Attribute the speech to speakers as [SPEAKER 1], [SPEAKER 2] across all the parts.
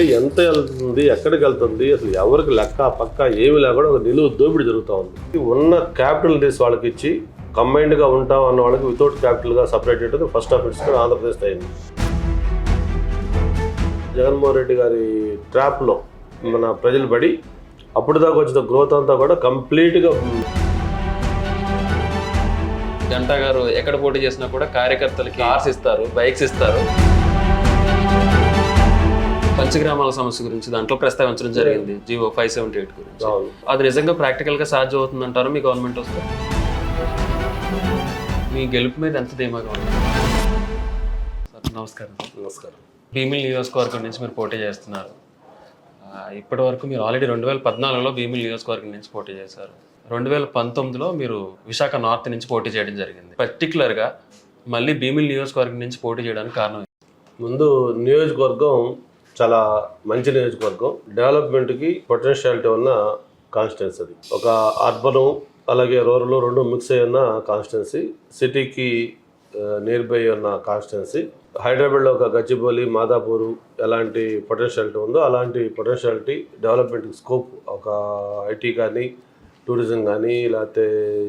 [SPEAKER 1] అంటే ఎంత వెళ్తుంది ఎక్కడికి వెళ్తుంది అసలు ఎవరికి లెక్క పక్క ఏమి లేకుండా ఒక నిలువు దోపిడీ జరుగుతూ ఉంది. ఉన్న క్యాపిటల్ తీసి వాళ్ళకి ఇచ్చి కంబైన్డ్గా ఉంటాం అన్న వాళ్ళకి వితౌట్ క్యాపిటల్గా సపరేట్ చేయడం ఫస్ట్ ఆఫ్ ఇట్స్ ఆంధ్రప్రదేశ్ అయింది జగన్మోహన్ రెడ్డి గారి ట్రాప్లో మన ప్రజలు పడి అప్పుడు దాకా వచ్చిన గ్రోత్ అంతా కూడా కంప్లీట్గా
[SPEAKER 2] జంటా గారు ఎక్కడ పోటీ చేసినా కూడా కార్యకర్తలకి కార్స్ ఇస్తారు బైక్స్ ఇస్తారు. పంచగ్రామాల సమస్య గురించి దాంట్లో ప్రస్తావించడం జరిగింది. జియో ఫైవ్ సెవెంటీ ఎయిట్ గురించి. అది నిజంగా ప్రాక్టికల్గా సాధ్యం అవుతుందంటారు మీ గవర్నమెంట్ వస్తే? మీ గెలుపు మీద ఎంత ధీమాగా ఉంది? సార్ నమస్కారం.
[SPEAKER 1] నమస్కారం.
[SPEAKER 2] భీమిలి నియోజకవర్గం నుంచి మీరు పోటీ చేస్తున్నారు. ఇప్పటి వరకు మీరు ఆల్రెడీ రెండు వేల పద్నాలుగులో భీమిలి నియోజకవర్గం నుంచి పోటీ చేశారు. రెండు వేల పంతొమ్మిదిలో మీరు విశాఖ నార్త్ నుంచి పోటీ చేయడం జరిగింది. పర్టికులర్గా మళ్ళీ భీమిలి నియోజకవర్గం నుంచి పోటీ చేయడానికి కారణం?
[SPEAKER 1] ముందు నియోజకవర్గం చాలా మంచి నియోజకవర్గం. డెవలప్మెంట్కి పొటెన్షియాలిటీ ఉన్న కాన్స్టిట్యున్సీ అది. ఒక అర్బను అలాగే రూరల్ రెండు మిక్స్ అయి ఉన్న కాన్స్టిట్యున్సీ సిటీకి నియర్ బై ఉన్న కాన్స్టిట్యున్సీ. హైదరాబాద్లో ఒక గచ్చిబౌలి మాదాపూరు ఎలాంటి పొటెన్షియాలిటీ ఉందో అలాంటి పొటెన్షియాలిటీ డెవలప్మెంట్ స్కోప్ ఒక ఐటీ కానీ టూరిజం కానీ లేకపోతే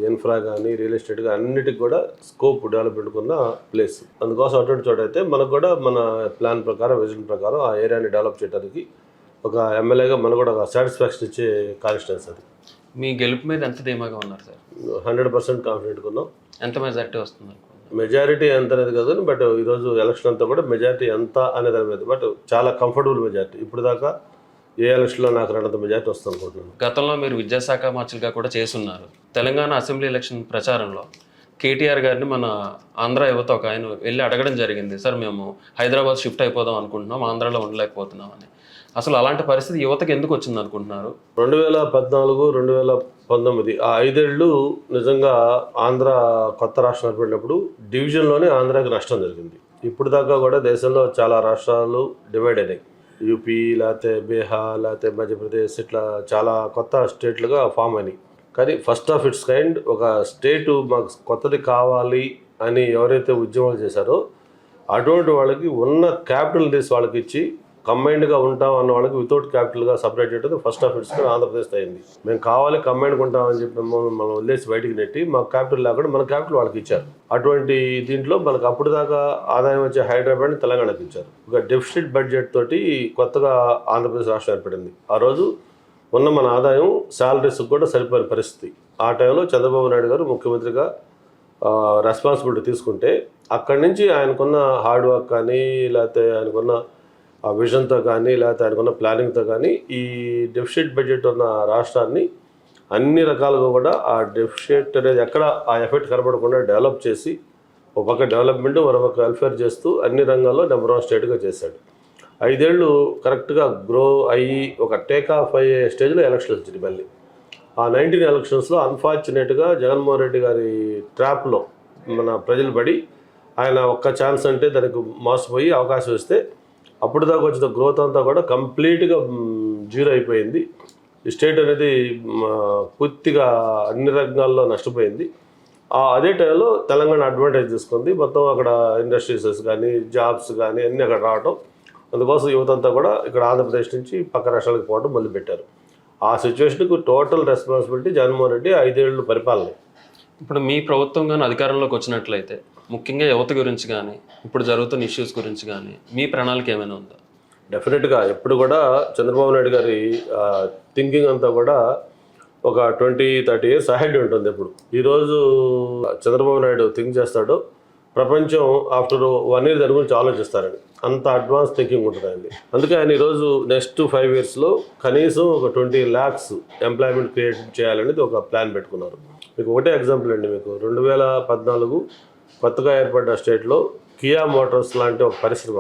[SPEAKER 1] ఇన్ఫ్రా కానీ రియల్ ఎస్టేట్ కానీ అన్నిటికి కూడా స్కోప్ డెవలప్మెంట్ ఉన్న ప్లేస్. అందుకోసం అటువంటి చోట అయితే మనకు కూడా మన ప్లాన్ ప్రకారం విజన్ ప్రకారం ఆ ఏరియాని డెవలప్ చేయడానికి ఒక ఎమ్మెల్యేగా మనకు కూడా ఒక సాటిస్ఫాక్షన్ ఇచ్చే కాన్స్టిట్యూన్స్ అది.
[SPEAKER 2] మీ గెలుపు మీద ఎంత ధీమాగా ఉన్నారు సార్?
[SPEAKER 1] హండ్రెడ్ పర్సెంట్ కాన్ఫిడెంట్గా ఉన్నాం.
[SPEAKER 2] ఎంత మెజార్టీ వస్తుంది?
[SPEAKER 1] మెజారిటీ ఎంత అనేది కాదు బట్ ఈరోజు ఎలక్షన్ అంతా కూడా మెజారిటీ ఎంత అనేది దాని మీద బట్ చాలా కంఫర్టబుల్ మెజారిటీ. ఇప్పుడు దాకా ఏ ఎలక్షన్లో నాకు రెండంత మెజారిటీ వస్తుంది అనుకుంటున్నాను.
[SPEAKER 2] గతంలో మీరు విద్యాశాఖ మార్చులుగా కూడా చేసున్నారు తెలంగాణ అసెంబ్లీ ఎలక్షన్ ప్రచారంలో కేటీఆర్ గారిని మన ఆంధ్ర యువత ఒక ఆయన వెళ్ళి అడగడం జరిగింది సార్ మేము హైదరాబాద్ షిఫ్ట్ అయిపోదాం అనుకుంటున్నాం ఆంధ్రాలో ఉండలేకపోతున్నాం అని. అసలు అలాంటి పరిస్థితి యువతకి ఎందుకు వచ్చింది అనుకుంటున్నారు?
[SPEAKER 1] రెండు వేల పద్నాలుగు రెండు వేల పంతొమ్మిది ఆ ఐదేళ్ళు నిజంగా ఆంధ్ర కొత్త రాష్ట్రం ఏర్పడినప్పుడు డివిజన్లోనే ఆంధ్రాకి నష్టం జరిగింది. ఇప్పుడు దాకా కూడా దేశంలో చాలా రాష్ట్రాలు డివైడ్ అయినాయి. యూపీ లేకపోతే బీహార్ లేకపోతే మధ్యప్రదేశ్ ఇట్లా చాలా కొత్త స్టేట్లుగా ఫామ్ అయినాయి. కానీ ఫస్ట్ ఆఫ్ ఇట్స్ కైండ్ ఒక స్టేటు మాకు కొత్తది కావాలి అని ఎవరైతే ఉద్యమాలు చేశారో అటువంటి వాళ్ళకి ఉన్న క్యాపిటల్ తీసి వాళ్ళకి ఇచ్చి కంబైన్డ్గా ఉంటాం అన్న వాళ్ళకి వితౌట్ క్యాపిటల్గా సపరేట్ చేయడం ఫస్ట్ ఆఫ్ ఇట్స్ ఆంధ్రప్రదేశ్ అయింది మేము కావాలి కంబైన్డ్గా ఉంటామని చెప్పి మనం వదిలేసి బయటికి నెట్టి మాకు క్యాపిటల్ లేకుండా మన క్యాపిటల్ వాళ్ళకి ఇచ్చారు. అటువంటి దీంట్లో మనకు అప్పుడు దాకా ఆదాయం వచ్చే హైదరాబాద్ తెలంగాణకి ఇచ్చారు. ఒక డెఫిసిట్ బడ్జెట్ తోటి కొత్తగా ఆంధ్రప్రదేశ్ రాష్ట్రం ఏర్పడింది. ఆ రోజు ఉన్న మన ఆదాయం శాలరీస్కి కూడా సరిపోయిన పరిస్థితి. ఆ టైంలో చంద్రబాబు నాయుడు గారు ముఖ్యమంత్రిగా రెస్పాన్సిబిలిటీ తీసుకుంటే అక్కడి నుంచి ఆయనకున్న హార్డ్ వర్క్ కానీ లేకపోతే ఆయనకున్న ఆ విజన్తో కానీ లేకపోతే ఆయనకున్న ప్లానింగ్తో కానీ ఈ డెఫిషిట్ బడ్జెట్ ఉన్న రాష్ట్రాన్ని అన్ని రకాలుగా కూడా ఆ డెఫిషిట్ అనేది ఎక్కడ ఆ ఎఫెక్ట్ కనబడకుండా డెవలప్ చేసి ఒక పక్క డెవలప్మెంట్ మరొక వెల్ఫేర్ చేస్తూ అన్ని రంగాల్లో నెంబర్ వన్ స్టేట్గా చేశాడు. ఐదేళ్ళు కరెక్ట్గా గ్రో అయ్యి ఒక టేక్ ఆఫ్ అయ్యే స్టేజ్లో ఎలక్షన్స్ వచ్చింది మళ్ళీ. ఆ నైన్టీన్ ఎలక్షన్స్లో అన్ఫార్చునేట్గా జగన్మోహన్ రెడ్డి గారి ట్రాప్లో మన ప్రజలు పడి ఆయన ఒక్క ఛాన్స్ అంటే దానికి మోసపోయి అవకాశం ఇస్తే అప్పుడు దాకా వచ్చిన గ్రోత్ అంతా కూడా కంప్లీట్గా జీరో అయిపోయింది. ఈ స్టేట్ అనేది పూర్తిగా అన్ని రంగాల్లో నష్టపోయింది. ఆ అదే టైంలో తెలంగాణ అడ్వాంటేజ్ తీసుకుంది. మొత్తం అక్కడ ఇండస్ట్రీస్ కానీ జాబ్స్ కానీ అన్నీ అక్కడ రావటం. అందుకోసం యువత అంతా కూడా ఇక్కడ ఆంధ్రప్రదేశ్ నుంచి పక్క రాష్ట్రాలకు పోవడం మొదలుపెట్టారు. ఆ సిచ్యువేషన్కు టోటల్ రెస్పాన్సిబిలిటీ జగన్మోహన్ రెడ్డి ఐదేళ్ళు పరిపాలన.
[SPEAKER 2] ఇప్పుడు మీ ప్రభుత్వం కానీ అధికారంలోకి వచ్చినట్లయితే ముఖ్యంగా యువత గురించి కానీ ఇప్పుడు జరుగుతున్న ఇష్యూస్ గురించి కానీ మీ ప్రణాళిక ఏమైనా ఉందా?
[SPEAKER 1] డెఫినెట్గా ఎప్పుడు కూడా చంద్రబాబు నాయుడు గారి థింకింగ్ అంతా కూడా ఒక ట్వంటీ థర్టీ ఇయర్స్ అహెడ్ ఉంటుంది ఇప్పుడు ఈరోజు చంద్రబాబు నాయుడు థింక్ చేస్తాడు. ప్రపంచం ఆఫ్టర్ వన్ ఇయర్ దాని గురించి ఆలోచిస్తారని. అంత అడ్వాన్స్ థింకింగ్ ఉంటుంది ఆయనది. అందుకే ఆయన ఈరోజు నెక్స్ట్ ఫైవ్ ఇయర్స్లో కనీసం ఒక ట్వంటీ ల్యాక్స్ ఎంప్లాయ్మెంట్ క్రియేట్ చేయాలనేది ఒక ప్లాన్ పెట్టుకున్నారు. మీకు ఒకటే ఎగ్జాంపుల్ అండి మీకు. రెండు వేల పద్నాలుగు కొత్తగా ఏర్పడ్డ స్టేట్లో కియా మోటార్స్ లాంటి ఒక పరిశ్రమ.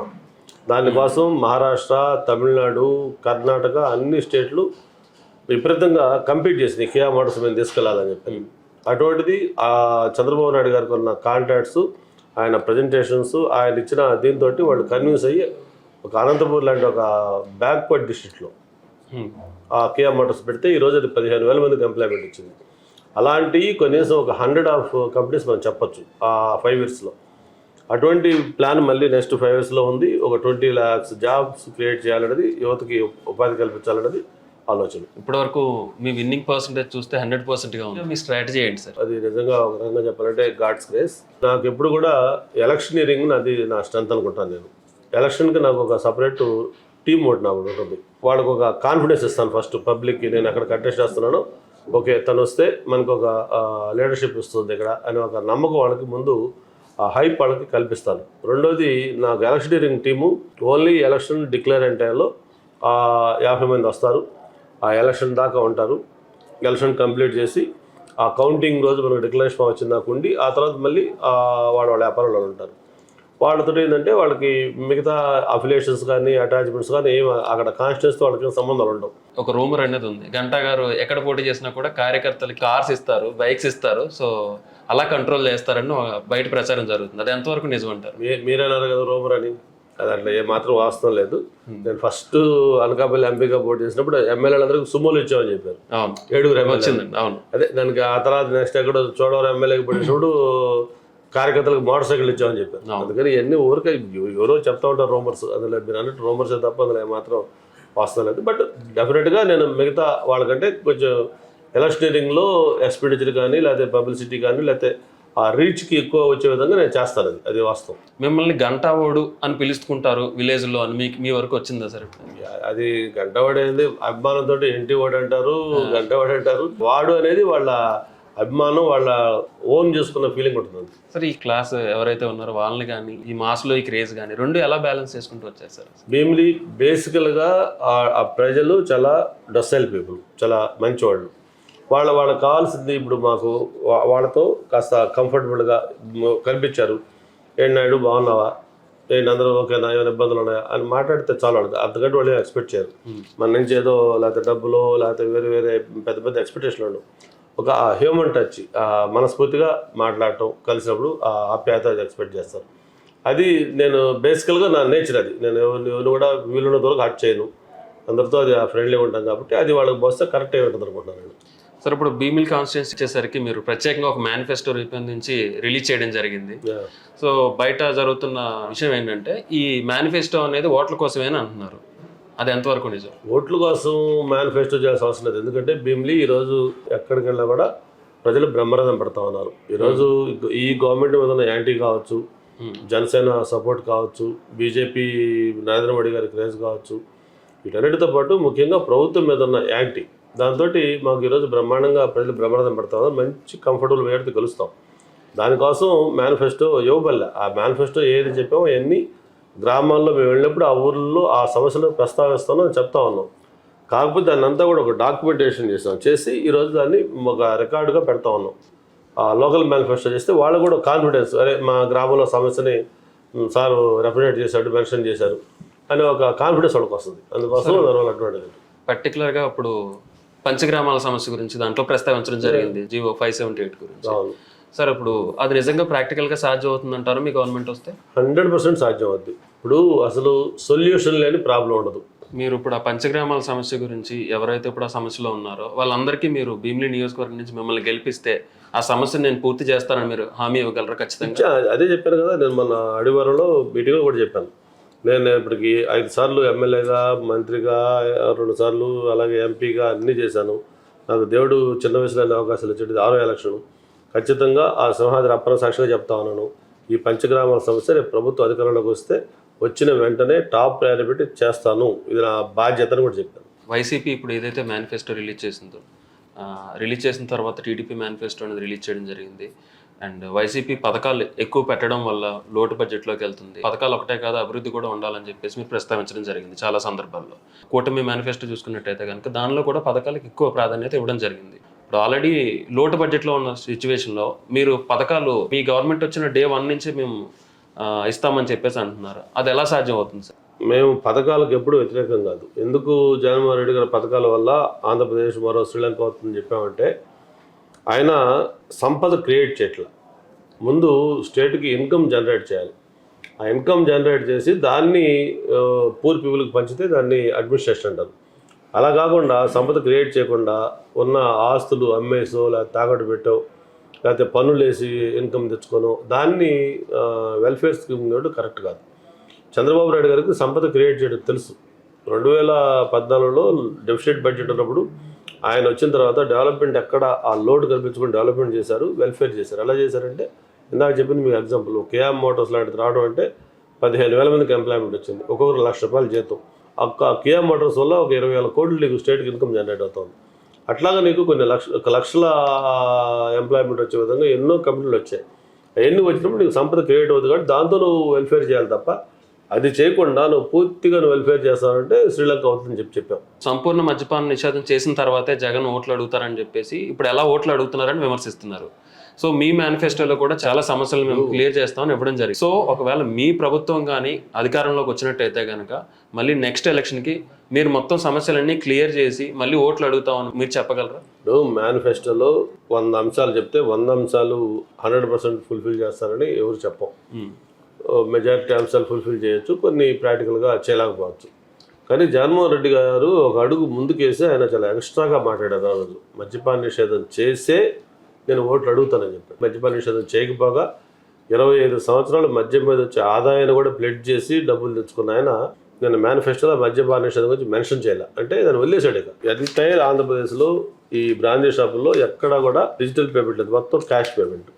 [SPEAKER 1] దానికోసం మహారాష్ట్ర తమిళనాడు కర్ణాటక అన్ని స్టేట్లు విపరీతంగా కంపీట్ చేసింది కియా మోటార్స్ మేము తీసుకెళ్ళాలని చెప్పి. అటువంటిది ఆ చంద్రబాబు నాయుడు గారికి ఉన్న కాంటాక్ట్స్ ఆయన ప్రజెంటేషన్స్ ఆయన ఇచ్చిన దీంతో వాళ్ళు కన్విన్స్ అయ్యి ఒక అనంతపూర్ లాంటి ఒక బ్యాక్వర్డ్ డిస్ట్రిక్ట్లో
[SPEAKER 2] హ్మ్.
[SPEAKER 1] ఆ కియా మోటార్స్ పెడితే ఈరోజు అది పదిహేను వేల మందికి ఎంప్లాయ్మెంట్ ఇచ్చింది. అలాంటి కనీసం ఒక హండ్రెడ్ ఆఫ్ కంపెనీస్ మనం చెప్పొచ్చు ఆ ఫైవ్ ఇయర్స్లో అటువంటి ప్లాన్ మళ్ళీ నెక్స్ట్ ఫైవ్ ఇయర్స్లో ఉంది. ఒక ట్వంటీ ల్యాక్స్ జాబ్స్ క్రియేట్ చేయాలనేది యువతకి ఉపాధి కల్పించాలనేది ఆలోచన.
[SPEAKER 2] ఇప్పటివరకు మీ విన్నింగ్ పర్సంటేజ్ చూస్తే హండ్రెడ్ పర్సెంట్గా ఉంది. మీ స్ట్రాటజీ ఏంటి సార్?
[SPEAKER 1] అది నిజంగా ఒక రకంగా చెప్పాలంటే గాడ్స్ గ్రేస్ నాకు ఎప్పుడు కూడా ఎలక్షనీరింగ్ నాది నా స్ట్రెంత్ అనుకుంటాను నేను. ఎలక్షన్కి నాకు ఒక సపరేట్ టీమ్ ఒకటి నాకు ఉంటుంది. వాళ్ళకి ఒక కాన్ఫిడెన్స్ ఇస్తాను ఫస్ట్ పబ్లిక్కి నేను అక్కడ కంటెస్ట్ చేస్తున్నాను ఓకే తను వస్తే మనకు ఒక లీడర్షిప్ ఇస్తుంది ఇక్కడ అని ఒక నమ్మకం వాళ్ళకి ముందు ఆ హైప్ వాళ్ళకి కల్పిస్తాను. రెండోది నాకు electioneering team only election declare అయిన టైంలో యాభై మంది వస్తారు. ఆ ఎలక్షన్ దాకా ఉంటారు. ఎలక్షన్ కంప్లీట్ చేసి ఆ కౌంటింగ్ రోజు మనకు డిక్లరేషన్ వచ్చింది దాకా ఉండి ఆ తర్వాత మళ్ళీ వాళ్ళ వాళ్ళ వ్యాపారంలో ఉంటారు. వాళ్ళతో ఏంటంటే వాళ్ళకి మిగతా అఫిలియేషన్స్ కానీ అటాచ్మెంట్స్ కానీ ఏం అక్కడ కాన్స్టిట్యూన్స్తో వాళ్ళకి సంబంధాలు ఉండవు.
[SPEAKER 2] ఒక రూమర్ అనేది ఉంది. గంటా గారు ఎక్కడ పోటీ చేసినా కూడా కార్యకర్తలకి కార్స్ ఇస్తారు బైక్స్ ఇస్తారు సో అలా కంట్రోల్ చేస్తారని బయట ప్రచారం జరుగుతుంది. అది ఎంతవరకు నిజం అంటారు?
[SPEAKER 1] మీరన్నారు కదా రోమర్ అని. అది అట్లా ఏ మాత్రం వాస్తవం లేదు. నేను ఫస్ట్ అనకాపల్లి ఎంపీగా పోటీ చేసినప్పుడు ఎమ్మెల్యేలందరికీ సుమోలు ఇచ్చామని చెప్పారు. ఏడుగురు ఎమ్మెల్యే
[SPEAKER 2] అవును.
[SPEAKER 1] అదే దానికి ఆ తర్వాత నెక్స్ట్ ఎక్కడ చోడవరం ఎమ్మెల్యేకి పడినప్పుడు కార్యకర్తలకు మోటార్ సైకిల్ ఇచ్చామని చెప్పారు. అందుకని ఇవన్నీ ఊరికే ఎవ- ఎవరో చెప్తా ఉంటారు రోమర్స్. అందులో మీరు అన్నట్టు రోమర్స్ తప్ప అందులో ఏమాత్రం వాస్తవం లేదు. బట్ డెఫినెట్గా నేను మిగతా వాళ్ళకంటే కొంచెం ఎలక్షనీరింగ్లో ఎక్స్పెండిచర్ కానీ లేకపోతే పబ్లిసిటీ కానీ లేకపోతే ఆ రీచ్కి ఎక్కువ వచ్చే విధంగా నేను చేస్తాను. అది అది వాస్తవం.
[SPEAKER 2] మిమ్మల్ని గంటా ఓడు అని పిలుచుకుంటారు విలేజ్లో అని మీకు మీ వరకు వచ్చిందా సార్?
[SPEAKER 1] అది గంటవాడు అనేది అభిమానంతో ఇంటి వాడు అంటారు గంటవాడు అంటారు వాడు అనేది వాళ్ళ అభిమానం వాళ్ళ ఓన్ చేసుకున్న ఫీలింగ్ ఉంటుంది
[SPEAKER 2] సార్ ఈ క్లాస్ ఎవరైతే ఉన్నారో వాళ్ళని కానీ ఈ మాస్లో ఈ క్రేజ్ కానీ రెండు ఎలా బ్యాలెన్స్ చేసుకుంటూ వచ్చారు సార్?
[SPEAKER 1] భీమిలి బేసికల్గా ఆ- ప్రజలు చాలా డొసైల్ పీపుల్ చాలా మంచివాళ్ళు. వాళ్ళ వాళ్ళకి కావాల్సింది ఇప్పుడు మాకు వాళ్ళతో కాస్త కంఫర్టబుల్గా కనిపించారు. నాయుడు బాగున్నావా? ఏంటి అందరూ ఓకేనా? ఏమైనా ఇబ్బందులు ఉన్నాయా? అని మాట్లాడితే చాలా వాళ్ళకి. అంతకంటే వాళ్ళు ఎక్స్పెక్ట్ చేయరు. మన నుంచి ఏదో లేకపోతే డబ్బులో లేకపోతే వేరే వేరే పెద్ద పెద్ద ఎక్స్పెక్టేషన్లు ఉండవు ఒక హ్యూమన్ టచ్ మనస్ఫూర్తిగా మాట్లాడటం కలిసినప్పుడు ఆ ఆప్యాయత ఎక్స్పెక్ట్ చేస్తారు. అది నేను బేసికల్గా నా నేచర్ అది. నేను ఎవరిని కూడా వీలున్న వరకు హట్ చేయను. అందరితో అది ఫ్రెండ్లీగా ఉంటాం కాబట్టి అది వాళ్ళకి బస్తే కరెక్ట్ అయి ఉంటుంది అనుకుంటున్నాను నేను.
[SPEAKER 2] సార్ ఇప్పుడు భీమిల్ కాన్స్టిట్యూన్సీ వచ్చేసరికి మీరు ప్రత్యేకంగా ఒక మేనిఫెస్టో రూపొందించి రిలీజ్ చేయడం జరిగింది. సో బయట జరుగుతున్న విషయం ఏంటంటే ఈ మేనిఫెస్టో అనేది ఓట్ల కోసమేనా అంటున్నారు? అది ఎంతవరకు నిజం?
[SPEAKER 1] ఓట్ల కోసం మేనిఫెస్టో చేయాల్సిన అవసరం లేదు. ఎందుకంటే భీమ్లీ ఈరోజు ఎక్కడికి వెళ్ళినా కూడా ప్రజలు బ్రహ్మరథం పడతా ఉన్నారు. ఈరోజు ఈ గవర్నమెంట్ మీద ఉన్న యాంటీ కావచ్చు. జనసేన సపోర్ట్ కావచ్చు బీజేపీ నరేంద్ర మోడీ గారి క్రేజ్ కావచ్చు వీటన్నిటితో పాటు ముఖ్యంగా ప్రభుత్వం మీద ఉన్న యాంటీ. దాంతో మాకు ఈరోజు బ్రహ్మాండంగా ప్రజలు బ్రహ్మరథం పడతా ఉన్నారు. మంచి కంఫర్టబుల్ వేడితో కలుస్తాం దానికోసం మేనిఫెస్టో ఇవ్వబల్లే ఆ మేనిఫెస్టో ఏది చెప్పామో అవన్నీ గ్రామాల్లో మేము వెళ్ళినప్పుడు ఆ ఊర్లో ఆ సమస్యలు ప్రస్తావిస్తామో అని చెప్తా ఉన్నాం. కాకపోతే దాన్ని అంతా కూడా ఒక డాక్యుమెంటేషన్ చేసాం చేసి ఈరోజు దాన్ని ఒక రికార్డుగా పెడతా ఉన్నాం. ఆ లోకల్ మేనిఫెస్టో చేస్తే వాళ్ళు కూడా కాన్ఫిడెన్స్ అరే మా గ్రామంలో సమస్యని సార్ రెప్రజెంట్ చేశాడు మెన్షన్ చేశారు అని ఒక కాన్ఫిడెన్స్ వాళ్ళకి వస్తుంది. అందుకోసం దానివల్ల
[SPEAKER 2] పర్టికులర్గా ఇప్పుడు పంచగ్రామాల సమస్య గురించి దాంట్లో ప్రస్తావించడం జరిగింది జియో ఫైవ్ సెవెంటీ ఎయిట్ గురించి. సార్ ఇప్పుడు అది నిజంగా ప్రాక్టికల్గా సాధ్యం అవుతుందంటారు మీ గవర్నమెంట్ వస్తే?
[SPEAKER 1] హండ్రెడ్ పర్సెంట్ సాధ్యం అవుద్ది ఇప్పుడు అసలు సొల్యూషన్ లేని ప్రాబ్లం ఉండదు.
[SPEAKER 2] మీరు ఇప్పుడు ఆ పంచగ్రామాల సమస్య గురించి ఎవరైతే ఇప్పుడు ఆ సమస్యలో ఉన్నారో వాళ్ళందరికీ మీరు భీమిలి నియోజకవర్గం నుంచి మిమ్మల్ని గెలిపిస్తే ఆ సమస్యను నేను పూర్తి చేస్తానని మీరు హామీ ఇవ్వగలరా ఖచ్చితంగా?
[SPEAKER 1] అదే చెప్పాను కదా నేను మన అడివారంలో మీటింగ్లో కూడా చెప్పాను. నేను ఇప్పటికి ఐదు సార్లు ఎమ్మెల్యేగా మంత్రిగా రెండు సార్లు అలాగే ఎంపీగా అన్నీ చేశాను. నాకు దేవుడు చిన్న వయసులో అవకాశాలు ఇచ్చేది ఆరో ఎలక్షన్. ఖచ్చితంగా ఆ సింహాద్రి అప్పన సాక్షిగా చెప్తా ఉన్నాను. ఈ పంచగ్రామాల సమస్య రేపు ప్రభుత్వ అధికారంలోకి వస్తే వచ్చిన వెంటనే టాప్ ప్రయారిటీ పెట్టి చేస్తాను. ఇది నా బాధ్యతను కూడా చెప్పాను.
[SPEAKER 2] వైసీపీ ఇప్పుడు ఏదైతే మేనిఫెస్టో రిలీజ్ చేసిందో రిలీజ్ చేసిన తర్వాత టీడీపీ మేనిఫెస్టో అనేది రిలీజ్ చేయడం జరిగింది. అండ్ వైసీపీ పథకాలు ఎక్కువ పెట్టడం వల్ల లోటు బడ్జెట్లోకి వెళ్తుంది. పథకాలు ఒకటే కాదు అభివృద్ధి కూడా ఉండాలని చెప్పేసి మీరు ప్రస్తావించడం జరిగింది చాలా సందర్భాల్లో. కూటమి మేనిఫెస్టో చూసుకున్నట్టయితే కనుక దానిలో కూడా పథకాలకు ఎక్కువ ప్రాధాన్యత ఇవ్వడం జరిగింది. ఇప్పుడు ఆల్రెడీ లోటు బడ్జెట్లో ఉన్న సిచ్యువేషన్లో మీరు పథకాలు మీ గవర్నమెంట్ వచ్చిన డే వన్ నుంచి మేము ఇస్తామని చెప్పేసి అంటున్నారు. అది ఎలా సాధ్యం అవుతుంది సార్?
[SPEAKER 1] మేము పథకాలకు ఎప్పుడు వ్యతిరేకం కాదు. ఎందుకు జగన్మోహన్ రెడ్డి గారి పథకాల వల్ల ఆంధ్రప్రదేశ్ మరో శ్రీలంక అవుతుందని చెప్పామంటే ఆయన సంపద క్రియేట్ చేయట్ల. ముందు స్టేట్కి ఇన్కమ్ జనరేట్ చేయాలి. ఆ ఇన్కమ్ జనరేట్ చేసి దాన్ని పూర్ పీపుల్కి పంచితే దాన్ని అడ్మినిస్ట్రేషన్ అంటారు. అలా కాకుండా సంపద క్రియేట్ చేయకుండా ఉన్న ఆస్తులు అమ్మేసో లేకపోతే తాకట్టు పెట్టో లేకపోతే పన్నులు వేసి ఇన్కమ్ తెచ్చుకోను దాన్ని వెల్ఫేర్ స్కీమ్ కూడా కరెక్ట్ కాదు. చంద్రబాబు నాయుడు గారికి సంపద క్రియేట్ చేయడం తెలుసు. రెండు వేల పద్నాలుగులో డెఫిసిట్ బడ్జెట్ ఉన్నప్పుడు ఆయన వచ్చిన తర్వాత డెవలప్మెంట్ ఎక్కడ ఆ లోడ్ కల్పించుకొని డెవలప్మెంట్ చేశారు వెల్ఫేర్ చేశారు. ఎలా చేశారంటే ఇందాక చెప్పింది మీకు ఎగ్జాంపుల్ కేఎం మోటార్స్ లాంటిది రావడం అంటే పదిహేను వేల మందికి ఎంప్లాయ్మెంట్ వచ్చింది. ఒక్కొక్కరు లక్ష రూపాయలు జీతం. ఆ కేఎం మోటార్స్ వల్ల ఒక ఇరవై వేల కోట్లు నీకు స్టేట్కి ఇన్కమ్ జనరేట్ అవుతుంది. అట్లాగా నీకు కొన్ని లక్ష ఒక లక్షల ఎంప్లాయ్మెంట్ వచ్చే విధంగా ఎన్నో కంపెనీలు వచ్చాయి. అవన్నీ వచ్చినప్పుడు నీకు సంపద క్రియేట్ అవుతుంది కాబట్టి దాంతో నువ్వు వెల్ఫేర్ చేయాలి తప్ప అది చేయకుండా నువ్వు పూర్తిగా నువ్వు వెల్ఫేర్ చేస్తావంటే శ్రీలంక అవుతుందని చెప్పి చెప్పాం
[SPEAKER 2] సంపూర్ణ మద్యపాన నిషేధం చేసిన తర్వాతే జగన్ ఓట్లు అడుగుతారని చెప్పేసి ఇప్పుడు ఎలా ఓట్లు అడుగుతున్నారని విమర్శిస్తున్నారు. సో మీ మేనిఫెస్టోలో కూడా చాలా సమస్యలు మేము క్లియర్ చేస్తామని ఇవ్వడం జరిగింది. సో ఒకవేళ మీ ప్రభుత్వం కానీ అధికారంలోకి వచ్చినట్టయితే కనుక మళ్ళీ నెక్స్ట్ ఎలక్షన్కి మీరు మొత్తం సమస్యలన్నీ క్లియర్ చేసి మళ్ళీ ఓట్లు అడుగుతామని మీరు చెప్పగలరా?
[SPEAKER 1] ఇప్పుడు మేనిఫెస్టోలో వంద అంశాలు చెప్తే వంద అంశాలు హండ్రెడ్ పర్సెంట్ ఫుల్ఫిల్ చేస్తారని ఎవరు చెప్పం. మెజారిటీ అంశాలు ఫుల్ఫిల్ చేయొచ్చు కొన్ని ప్రాక్టికల్గా చేయలేకపోవచ్చు. కానీ జగన్మోహన్ రెడ్డి గారు ఒక అడుగు ముందుకేసి ఆయన చాలా ఎక్స్ట్రాగా మాట్లాడారు ఆ రోజు. మద్యపాన నిషేధం చేసే నేను ఓట్లు అడుగుతానని చెప్పాను మద్యపాన నిషేధం చేయకపోగా ఇరవై ఐదు సంవత్సరాలు మద్యం మీద వచ్చే ఆదాయాన్ని కూడా ప్లెడ్ చేసి డబ్బులు తెచ్చుకున్న ఆయన నేను మేనిఫెస్టోలో మద్యపాన నిషేధం గురించి మెన్షన్ చేయాలి. అంటే దాన్ని వదిలేశాడు ఇక. ఎంటైర్ ఆంధ్రప్రదేశ్లో ఈ బ్రాందీ షాపుల్లో ఎక్కడా కూడా డిజిటల్ పేమెంట్ లేదు. మొత్తం క్యాష్ పేమెంట్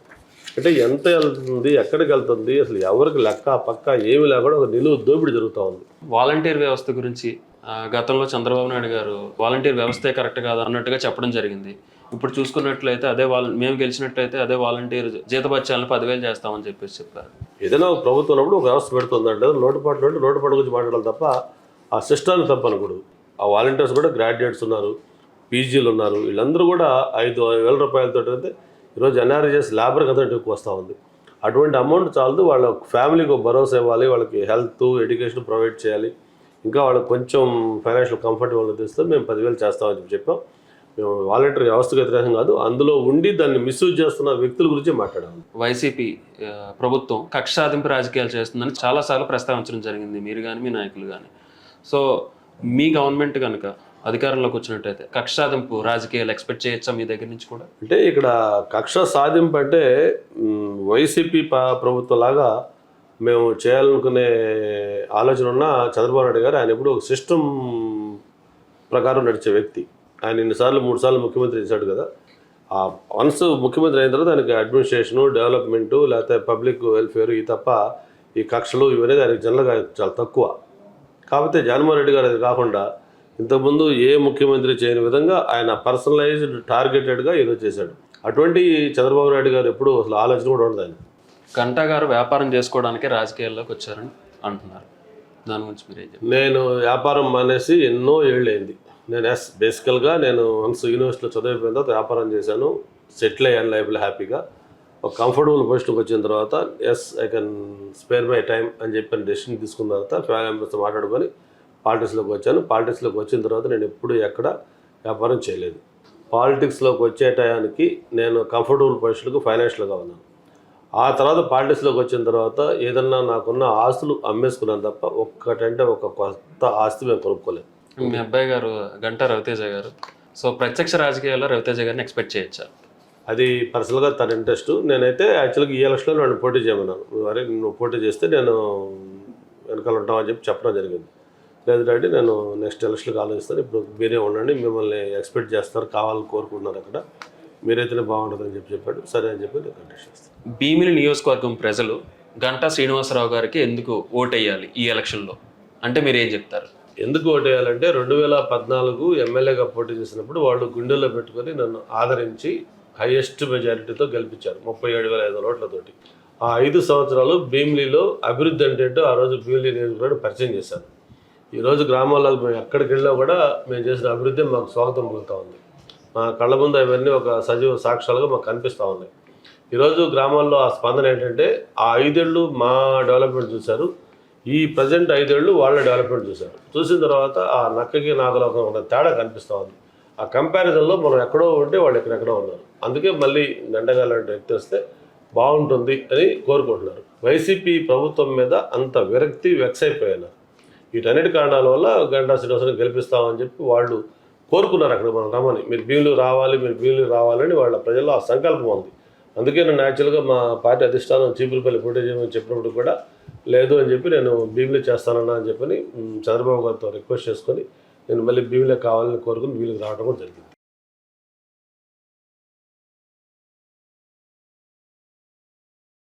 [SPEAKER 1] అంటే ఎంత వెళ్తుంది ఎక్కడికి వెళ్తుంది అసలు ఎవరికి లెక్క పక్క ఏమి లేకుండా ఒక నిలువు దోపిడీ జరుగుతూ ఉంది.
[SPEAKER 2] వాలంటీర్ వ్యవస్థ గురించి ఆ, గతంలో చంద్రబాబు నాయుడు గారు వాలంటీర్ వ్యవస్థే కరెక్ట్ కాదు? అన్నట్టుగా చెప్పడం జరిగింది. ఇప్పుడు చూసుకున్నట్లయితే అదే వాళ్ళు మేము గెలిచినట్లయితే అదే వాలంటీర్ జీతభత్యాలను పదివేలు చేస్తామని చెప్పేసి చెప్పారు.
[SPEAKER 1] ఏదైనా ఒక ప్రభుత్వం ఉన్నప్పుడు ఒక వ్యవస్థ పెడుతుందంటే. లోటుపాట్లు అంటే లోటుపాటు గురించి మాట్లాడాలి తప్ప ఆ సిస్టాన్ని తప్పనకూడదు. ఆ వాలంటీర్స్ కూడా గ్రాడ్యుయేట్స్ ఉన్నారు పీజీలు ఉన్నారు. వీళ్ళందరూ కూడా ఐదు వేల రూపాయలతో అయితే ఈరోజు ఎన్ఆర్ఎస్ లేబర్ కదా ఎక్కువ వస్తూ ఉంది. అటువంటి అమౌంట్ చాలదు. వాళ్ళ ఫ్యామిలీకి భరోసా ఇవ్వాలి. వాళ్ళకి హెల్త్ ఎడ్యుకేషన్ ప్రొవైడ్ చేయాలి. ఇంకా వాళ్ళకి కొంచెం ఫైనాన్షియల్ కంఫర్టబుల్ తెస్తే మేము పదివేలు చేస్తామని చెప్పి చెప్పాం. మేము వాలంటీర్ వ్యవస్థకు వ్యతిరేకం కాదు అందులో ఉండి దాన్ని మిస్యూజ్ చేస్తున్న వ్యక్తుల గురించి మాట్లాడాము.
[SPEAKER 2] వైసీపీ ప్రభుత్వం కక్ష సాధింపు రాజకీయాలు చేస్తుందని చాలాసార్లు ప్రస్తావించడం జరిగింది మీరు కానీ మీ నాయకులు కానీ సో మీ గవర్నమెంట్ కనుక అధికారంలోకి వచ్చినట్టయితే కక్ష సాధింపు రాజకీయాలు ఎక్స్పెక్ట్ చేయొచ్చా మీ దగ్గర నుంచి కూడా?
[SPEAKER 1] అంటే ఇక్కడ కక్ష సాధింపు అంటే వైసీపీ ప- ప్రభుత్వం లాగా మేము చేయాలనుకునే ఆలోచన ఉన్న చంద్రబాబు నాయుడు గారు ఆయన ఎప్పుడు ఒక సిస్టమ్ ప్రకారం నడిచే వ్యక్తి. ఆయన ఇన్నిసార్లు మూడు సార్లు ముఖ్యమంత్రి చేశాడు కదా. ఆ వన్స్ ముఖ్యమంత్రి అయిన తర్వాత ఆయనకి అడ్మినిస్ట్రేషను డెవలప్మెంటు లేకపోతే పబ్లిక్ వెల్ఫేర్ ఈ తప్ప ఈ కక్షలు ఇవనేది ఆయనకి జనరల్గా చాలా తక్కువ. కాకపోతే జగన్మోహన్ రెడ్డి గారు అది కాకుండా ఇంతకుముందు ఏ ముఖ్యమంత్రి చేయని విధంగా ఆయన పర్సనలైజ్డ్ టార్గెటెడ్గా ఏదో చేశాడు. అటువంటి చంద్రబాబు నాయుడు గారు ఎప్పుడు అసలు ఆలోచన కూడా ఉండదు ఆయన
[SPEAKER 2] గంటా గారు వ్యాపారం చేసుకోవడానికే రాజకీయాల్లోకి వచ్చారని అంటున్నారు. దాని గురించి మీరు
[SPEAKER 1] నేను వ్యాపారం మానేసి ఎన్నో ఏళ్ళు అయింది నేను ఎస్ బేసికల్గా నేను వన్స్ యూనివర్సిటీలో చదివిపోయిన తర్వాత వ్యాపారం చేశాను. సెటిల్ అయ్యాను లైఫ్లో హ్యాపీగా ఒక కంఫర్టబుల్ పొజిషన్కి వచ్చిన తర్వాత yes I can spare my time అని చెప్పి డెసిషన్ తీసుకున్న తర్వాత ఫ్యామిలీ మెంబర్స్తో మాట్లాడుకొని పాలిటిక్స్లోకి వచ్చాను. పాలిటిక్స్లోకి వచ్చిన తర్వాత నేను ఎప్పుడూ ఎక్కడ వ్యాపారం చేయలేదు. పాలిటిక్స్లోకి వచ్చే టయానికి నేను కంఫర్టబుల్ పొజిషన్కు ఫైనాన్షియల్గా ఉన్నాను. ఆ తర్వాత పాలిటిక్స్లోకి వచ్చిన తర్వాత ఏదన్నా నాకున్న ఆస్తులు అమ్మేసుకున్నాను తప్ప ఒక్కటంటే ఒక కొత్త ఆస్తి మేము కొనుక్కోలేదు.
[SPEAKER 2] మీ అబ్బాయి గారు గంటా రవితేజ గారు. సో ప్రత్యక్ష రాజకీయాల్లో రవితేజ గారిని ఎక్స్పెక్ట్ చేయొచ్చా?
[SPEAKER 1] అది పర్సనల్గా తన ఇంట్రెస్ట్ నేనైతే యాక్చువల్గా ఈ ఎలక్షన్లో నన్ను పోటీ చేయమన్నాను. అరే నువ్వు పోటీ చేస్తే నేను వెనకాల ఉంటామని చెప్పి చెప్పడం జరిగింది. లేదు డాడీ నేను నెక్స్ట్ ఎలక్షన్కి ఆలోచిస్తాను. ఇప్పుడు మీరే ఉండండి మిమ్మల్ని ఎక్స్పెక్ట్ చేస్తారు కావాలని కోరుకుంటున్నారు అక్కడ. మీరైతేనే బాగుంటుందని చెప్పి చెప్పాడు. సరే అని చెప్పి నేను కంటెస్ట్ చేస్తాను.
[SPEAKER 2] భీమిలి నియోజకవర్గం ప్రజలు గంటా శ్రీనివాసరావు గారికి ఎందుకు ఓటేయాలి ఈ ఎలక్షన్లో అంటే మీరు ఏం చెప్తారు?
[SPEAKER 1] ఎందుకు ఓటేయాలంటే రెండు వేల పద్నాలుగు ఎమ్మెల్యేగా పోటీ చేసినప్పుడు వాళ్ళు గుండెల్లో పెట్టుకొని నన్ను ఆదరించి హైయెస్ట్ మెజారిటీతో గెలిపించారు ముప్పై ఏడు వేల ఐదు ఓట్లతోటి. ఆ ఐదు సంవత్సరాలు భీమిలీలో అభివృద్ధి అంటే ఏంటో ఆ రోజు భీమిలీ నియోజకవర్గం పరిచయం చేశాను ఈరోజు గ్రామాలకు మేము ఎక్కడికి వెళ్ళినా కూడా మేము చేసిన అభివృద్ధి మాకు స్వాగతం పలుకుతూ ఉంది. మా కళ్ళ ముందు అవన్నీ ఒక సజీవ సాక్ష్యాలుగా మాకు కనిపిస్తూ ఉన్నాయి. ఈరోజు గ్రామాల్లో ఆ స్పందన ఏంటంటే ఆ ఐదేళ్ళు మా డెవలప్మెంట్ చూశారు. ఈ ప్రజెంట్ ఐదేళ్ళు వాళ్ళ డెవలప్మెంట్ చూశారు. చూసిన తర్వాత ఆ నక్కకి నాగలోకం ఉన్న తేడా కనిపిస్తూ ఉంది. ఆ కంపారిజన్లో మనం ఎక్కడో ఉంటే వాళ్ళు ఎక్కడెక్కడో ఉన్నారు. అందుకే మళ్ళీ గంటగా లాంటి వ్యక్తి వస్తే బాగుంటుంది అని కోరుకుంటున్నారు. వైసీపీ ప్రభుత్వం మీద అంత విరక్తి వెక్స్ అయిపోయారు వీటన్నిటి కారణాల వల్ల గంటా శ్రీనివాసని గెలిపిస్తామని చెప్పి వాళ్ళు కోరుకున్నారు అక్కడ మనం రమ్మని. మీరు బీలు రావాలి మీరు బీలు రావాలని వాళ్ళ ప్రజల్లో ఆ సంకల్పం ఉంది. అందుకే నేను యాక్చువల్గా మా పార్టీ అధిష్టానం చీపులపల్లి పోటీ చేయమని చెప్పినప్పుడు కూడా లేదు అని చెప్పి నేను భీమిలీ చేస్తానన్నా అని చెప్పని చంద్రబాబు గారితో రిక్వెస్ట్ చేసుకొని నేను మళ్ళీ భీమిలే కావాలని కోరుకుని వీళ్ళకి రావడం జరిగింది.